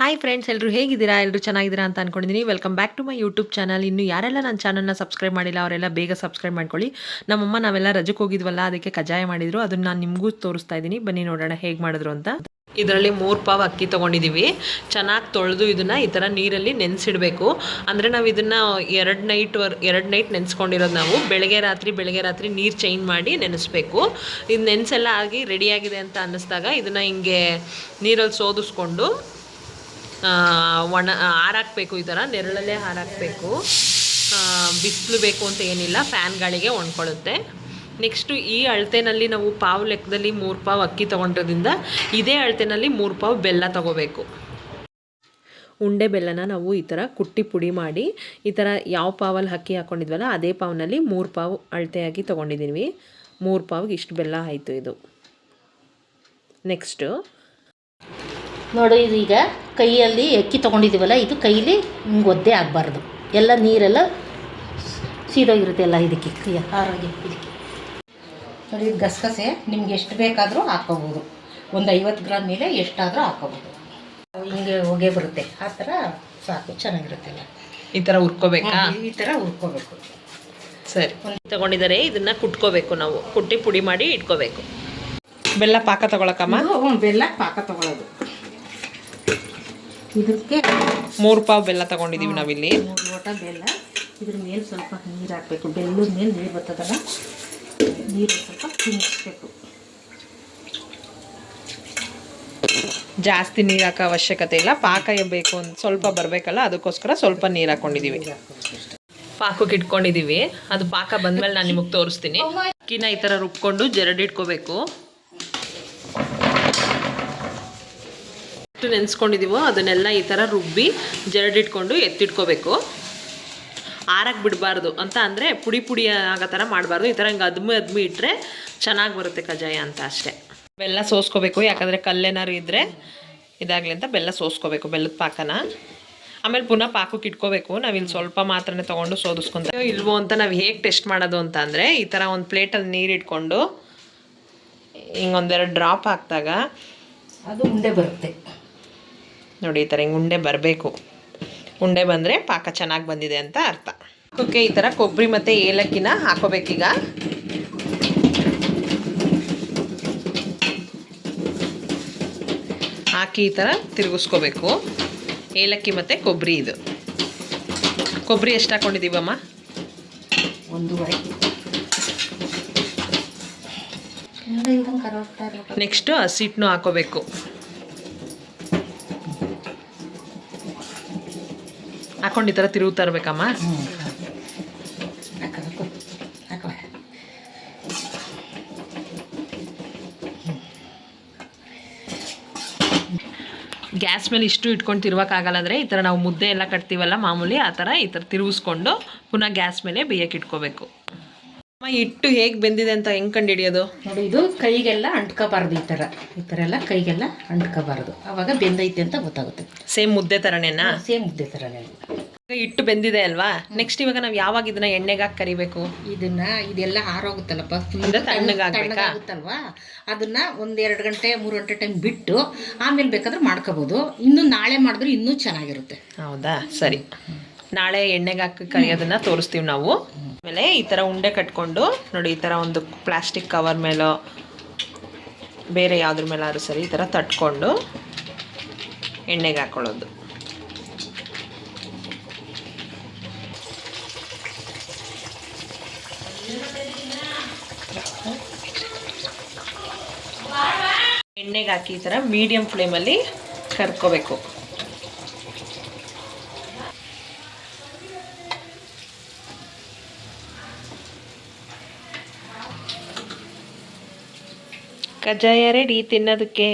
Hi friends ಎಲ್ಲರೂ ಹೇಗಿದ್ದೀರಾ? ಎಲ್ಲರೂ ಚೆನ್ನಾಗಿದ್ದೀರಾ ಅಂತ ಅನ್ಕೊಂಡಿದ್ದೀನಿ welcome back to my YouTube channel ಇನ್ನು ಯಾರೆಲ್ಲ ನನ್ನ ಚಾನಲ್ನ ಸಬ್ಸ್ಕ್ರೈಬ್ ಮಾಡಿಲ್ಲ, ಅವರೆಲ್ಲ ಬೇಗ ಸಬ್ಸ್ಕ್ರೈಬ್ ಮಾಡ್ಕೊಳ್ಳಿ. ನಮ್ಮಮ್ಮ ನಾವೆಲ್ಲ ರಜಕ್ಕೆ ಹೋಗಿದ್ವಲ್ಲ, ಅದಕ್ಕೆ ಕಜಾಯ ಮಾಡಿದ್ರು. ಅದನ್ನ ನಾನು ನಿಮಗೂ ತೋರಿಸ್ತಾ ಇದ್ದೀನಿ. ಬನ್ನಿ ನೋಡೋಣ ಹೇಗೆ ಮಾಡಿದ್ರು ಅಂತ. ಇದರಲ್ಲಿ ಮೂರು ಪಾವ್ ಅಕ್ಕಿ ತೊಗೊಂಡಿದ್ದೀವಿ ಚೆನ್ನಾಗಿ ತೊಳೆದು ಇದನ್ನು ಈ ಥರ ನೀರಲ್ಲಿ ನೆನೆಸಿಡಬೇಕು. ಅಂದರೆ ನಾವು ಇದನ್ನು ಎರಡು ನೈಟ್ ವರ್, ಎರಡು ನೈಟ್ ನೆನೆಸ್ಕೊಂಡಿರೋದು ನಾವು. ಬೆಳಗ್ಗೆ ರಾತ್ರಿ ಬೆಳಗ್ಗೆ ರಾತ್ರಿ ನೀರು ಚೇಂಜ್ ಮಾಡಿ ನೆನೆಸ್ಬೇಕು. ಇದು ನೆನೆಸೆಲ್ಲ ಆಗಿ ರೆಡಿಯಾಗಿದೆ ಅಂತ ಅನ್ನಿಸ್ದಾಗ ಇದನ್ನು ಹಿಂಗೆ ನೀರಲ್ಲಿ ಸೋದಿಸ್ಕೊಂಡು ಒಣ ಹಾರಾಕ್ಬೇಕು ಈ ಥರ, ನೆರಳಲ್ಲೇ ಹಾರಾಕಬೇಕು. ಬಿಸಿಲು ಬೇಕು ಅಂತ ಏನಿಲ್ಲ ಫ್ಯಾನ್ ಗಾಳಿಗೆ ಒಣ್ಕೊಳ್ಳುತ್ತೆ ನೆಕ್ಸ್ಟು ಈ ಅಳತೆನಲ್ಲಿ ನಾವು ಪಾವು ಲೆಕ್ಕದಲ್ಲಿ ಮೂರು ಪಾವು ಅಕ್ಕಿ ತೊಗೊಂಡ್ರದಿಂದ ಇದೇ ಅಳತೆನಲ್ಲಿ ಮೂರು ಪಾವು ಬೆಲ್ಲ ತೊಗೋಬೇಕು. ಉಂಡೆ ಬೆಲ್ಲನ ನಾವು ಈ ಥರ ಕುಟ್ಟಿ ಪುಡಿ ಮಾಡಿ, ಈ ಥರ ಯಾವ ಪಾವಲ್ಲಿ ಅಕ್ಕಿ ಹಾಕ್ಕೊಂಡಿದ್ವಲ್ಲ ಅದೇ ಪಾವ್ನಲ್ಲಿ ಮೂರು ಪಾವು ಅಳತೆಯಾಗಿ ತೊಗೊಂಡಿದ್ದೀವಿ ಮೂರು ಪಾವಿಗೆ ಇಷ್ಟು ಬೆಲ್ಲ ಆಯಿತು ಇದು. ನೆಕ್ಸ್ಟು ನೋಡಿ ಇದು ಈಗ ಕೈಯಲ್ಲಿ ಅಕ್ಕಿ ತೊಗೊಂಡಿದ್ದೀವಲ್ಲ ಇದು ಕೈಲಿ ಹಿಂಗೆ ಒದ್ದೆ ಆಗಬಾರ್ದು. ಎಲ್ಲ ನೀರೆಲ್ಲ ಸೀದೋಗಿರುತ್ತೆ ಎಲ್ಲ ಇದಕ್ಕೆ ಕೈಯ ಆರೋಗ್ಯ ಇದಕ್ಕೆ. ನೋಡಿ ಇದು ಗಸಗಸೆ ನಿಮ್ಗೆ ಎಷ್ಟು ಬೇಕಾದರೂ ಹಾಕ್ಕೋಬೋದು. ಒಂದು ಐವತ್ತು ಗ್ರಾಮ್ ಮೇಲೆ ಎಷ್ಟಾದರೂ ಹಾಕೋಬೋದು ಹಿಂಗೆ ಹೊಗೆ ಬರುತ್ತೆ. ಆ ಥರ ಸಾಕು ಚೆನ್ನಾಗಿರುತ್ತೆ ಎಲ್ಲ ಈ ಥರ ಹುರ್ಕೋಬೇಕಾ? ಈ ಥರ ಹುರ್ಕೋಬೇಕು. ಸರಿ. ತಗೊಂಡಿದ್ದಾರೆ ಇದನ್ನ ಕುಟ್ಕೋಬೇಕು ನಾವು. ಕುಟ್ಟಿ ಪುಡಿ ಮಾಡಿ ಇಟ್ಕೋಬೇಕು. ಬೆಲ್ಲ ಪಾಕ ತಗೊಳಕಮ್ಮ ಬೆಲ್ಲ ಪಾಕ ತಗೊಳ್ಳೋದು ಇದಕ್ಕೆ ಮೂರು ಪಾವ್ ಬೆಲ್ಲ ತಗೊಂಡಿದೀವಿ ನಾವಿಲ್ಲಿ. ಮೂರು ಲೋಟ ಬೆಲ್ಲ. ಇದ್ರ ಮೇಲೆ ಸ್ವಲ್ಪ ನೀರು ಹಾಕ್ಬೇಕು. ಬೆಲ್ಲದ ಮೇಲೆ ನೀರು ಬರ್ತದಲ್ಲ? ನೀರು ಸ್ವಲ್ಪ ತಿನ್ನಿಸ್ಬೇಕು ಜಾಸ್ತಿ ನೀರು ಹಾಕೋ ಅವಶ್ಯಕತೆ ಇಲ್ಲ. ಪಾಕ ಬೇಕು ಅಂತ ಸ್ವಲ್ಪ ಬರಬೇಕಲ್ಲ ಅದಕ್ಕೋಸ್ಕರ ಸ್ವಲ್ಪ ನೀರು ಹಾಕೊಂಡಿದ್ದೀವಿ ಪಾಕಕ್ಕೆ ಇಟ್ಕೊಂಡಿದ್ದೀವಿ ಅದು ಪಾಕ ಬಂದಮೇಲೆ ನಾನು ನಿಮಗೆ ತೋರಿಸ್ತೀನಿ. ಅಕ್ಕಿನ ಈ ಥರ ರುಬ್ಕೊಂಡು ಜರಡಿಟ್ಕೋಬೇಕು ಎಷ್ಟು ನೆನೆಸ್ಕೊಂಡಿದ್ದೀವೋ ಅದನ್ನೆಲ್ಲ ಈ ಥರ ರುಬ್ಬಿ ಜರಡಿಟ್ಕೊಂಡು ಎತ್ತಿಟ್ಕೋಬೇಕು. ಆರಕ್ಕೆ ಬಿಡಬಾರ್ದು ಅಂತ ಅಂದರೆ ಪುಡಿ ಪುಡಿ ಆಗೋ ಥರ ಮಾಡಬಾರ್ದು. ಈ ಥರ ಹಿಂಗೆ ಅದ್ಮಿ ಅದ್ಮಿ ಇಟ್ಟರೆ ಚೆನ್ನಾಗಿ ಬರುತ್ತೆ ಕಜಾಯ ಅಂತ ಅಷ್ಟೇ. ಬೆಲ್ಲ ಸೋಸ್ಕೋಬೇಕು. ಯಾಕಂದರೆ ಕಲ್ಲೇನಾರು ಇದ್ದರೆ ಇದಾಗಲಿ ಅಂತ ಬೆಲ್ಲ ಸೋಸ್ಕೋಬೇಕು, ಬೆಲ್ಲದ ಪಾಕನ. ಆಮೇಲೆ ಪುನಃ ಪಾಕಕ್ಕೆ ಇಟ್ಕೋಬೇಕು. ನಾವಿಲ್ಲಿ ಸ್ವಲ್ಪ ಮಾತ್ರನೇ ತೊಗೊಂಡು ಸೋದಿಸ್ಕೊಂತ ಇಲ್ವೋ ಅಂತ ನಾವು ಹೇಗೆ ಟೆಸ್ಟ್ ಮಾಡೋದು ಅಂತ ಅಂದರೆ ಈ ಥರ ಒಂದು ಪ್ಲೇಟಲ್ಲಿ ನೀರು ಇಟ್ಕೊಂಡು ಹಿಂಗೊಂದೆರಡು ಡ್ರಾಪ್ ಹಾಕಿದಾಗ ಅದು ಉಂಡೆ ಬರುತ್ತೆ. ನೋಡಿ ಈ ಥರ ಹಿಂಗೆ ಉಂಡೆ ಬರಬೇಕು. ಉಂಡೆ ಬಂದರೆ ಪಾಕ ಚೆನ್ನಾಗಿ ಬಂದಿದೆ ಅಂತ ಅರ್ಥ. ಓಕೆ ಈ ಥರ ಕೊಬ್ಬರಿ ಮತ್ತು ಏಲಕ್ಕಿನ ಹಾಕೋಬೇಕೀಗ. ಹಾಕಿ ಈ ಥರ ತಿರುಗಿಸ್ಕೋಬೇಕು. ಏಲಕ್ಕಿ ಮತ್ತು ಕೊಬ್ಬರಿ ಇದು. ಕೊಬ್ಬರಿ ಎಷ್ಟು ಹಾಕ್ಕೊಂಡಿದ್ದೀವಮ್ಮ ಒಂದೂವರೆ. ನೆಕ್ಸ್ಟು ಹಸಿಟ್ಟನ್ನು ಹಾಕೋಬೇಕು. ಹಾಕೊಂಡು ಈ ಥರ ತಿರುಗ್ತಾ ಇರ್ಬೇಕಮ್ಮ? ಗ್ಯಾಸ್ ಮೇಲೆ ಇಷ್ಟು ಇಟ್ಕೊಂಡು ತಿರುವಕ್ಕಾಗಲ್ಲ ಅಂದರೆ ಈ ಥರ ನಾವು ಮುದ್ದೆ ಎಲ್ಲ ಕಟ್ತೀವಲ್ಲ ಮಾಮೂಲಿ ಆ ಥರ ಈ ಥರ ತಿರುಗಿಸ್ಕೊಂಡು ಪುನಃ ಗ್ಯಾಸ್ ಮೇಲೆ ಬೇಯಕ್ಕೆ ಇಟ್ಕೋಬೇಕು. ಅಮ್ಮ ಇಟ್ಟು ಹೇಗೆ ಬೆಂದಿದೆ ಅಂತ ಹೆಂಗೆ ಕಂಡು ಹಿಡಿಯೋದು ನೋಡಿ ಇದು ಕೈಗೆಲ್ಲ ಅಂಟ್ಕೋಬಾರ್ದು ಈ ಥರ ಈ ಥರ ಎಲ್ಲ ಕೈಗೆಲ್ಲ ಅಂಟ್ಕೋಬಾರ್ದು. ಆವಾಗ ಬೆಂದೈತೆ ಅಂತ ಗೊತ್ತಾಗುತ್ತೆ. ಸೇಮ್ ಮುದ್ದೆ ಥರನೇನಾ ಸೇಮ್ ಮುದ್ದೆ ಥರನೇ ಹಿಟ್ಟು ಬೆಂದಿದೆ ಅಲ್ವಾ? ನೆಕ್ಸ್ಟ್ ಇವಾಗ ನಾವು ಯಾವಾಗ ಇದನ್ನ ಎಣ್ಣೆಗೆ ಹಾಕಿ ಕರಿಬೇಕು? ಇದನ್ನ ಇದೆಲ್ಲ ತಣ್ಣಗಾಗ್ಬೇಕಾ? ತಣ್ಣಗಾಗುತ್ತಲ್ವಾ? ಅದನ್ನ ಒಂದೆರಡು ಗಂಟೆ ಮೂರು ಗಂಟೆ ಟೈಮ್ ಬಿಟ್ಟು ಆಮೇಲೆ ಬೇಕಾದ್ರೆ ಮಾಡ್ಕೋಬಹುದು ಇನ್ನು ನಾಳೆ ಮಾಡಿದ್ರೆ ಇನ್ನೂ ಚೆನ್ನಾಗಿರುತ್ತೆ. ಹೌದಾ? ಸರಿ. ನಾಳೆ ಎಣ್ಣೆಗೆ ಹಾಕಿ ಕರಿಯೋದನ್ನ ತೋರಿಸ್ತೀವಿ ನಾವು. ಆಮೇಲೆ ಈ ಥರ ಉಂಡೆ ಕಟ್ಕೊಂಡು ನೋಡಿ ಈ ಥರ ಒಂದು ಪ್ಲಾಸ್ಟಿಕ್ ಕವರ್ ಮೇಲೋ ಬೇರೆ ಯಾವ್ದ್ರ ಮೇಲಾದ್ರೂ ಸರಿ ಈ ಥರ ತಟ್ಕೊಂಡು ಎಣ್ಣೆಗೆ ಹಾಕೊಳ್ಳೋದು. ಎಣ್ಣೆಗೆ ಹಾಕಿ ಈ ಥರ ಮೀಡಿಯಮ್ ಫ್ಲೇಮಲ್ಲಿ ಕರ್ಕೋಬೇಕು. ಕಜ್ಜಾಯ ರೆಡಿ ತಿನ್ನೋದಕ್ಕೆ.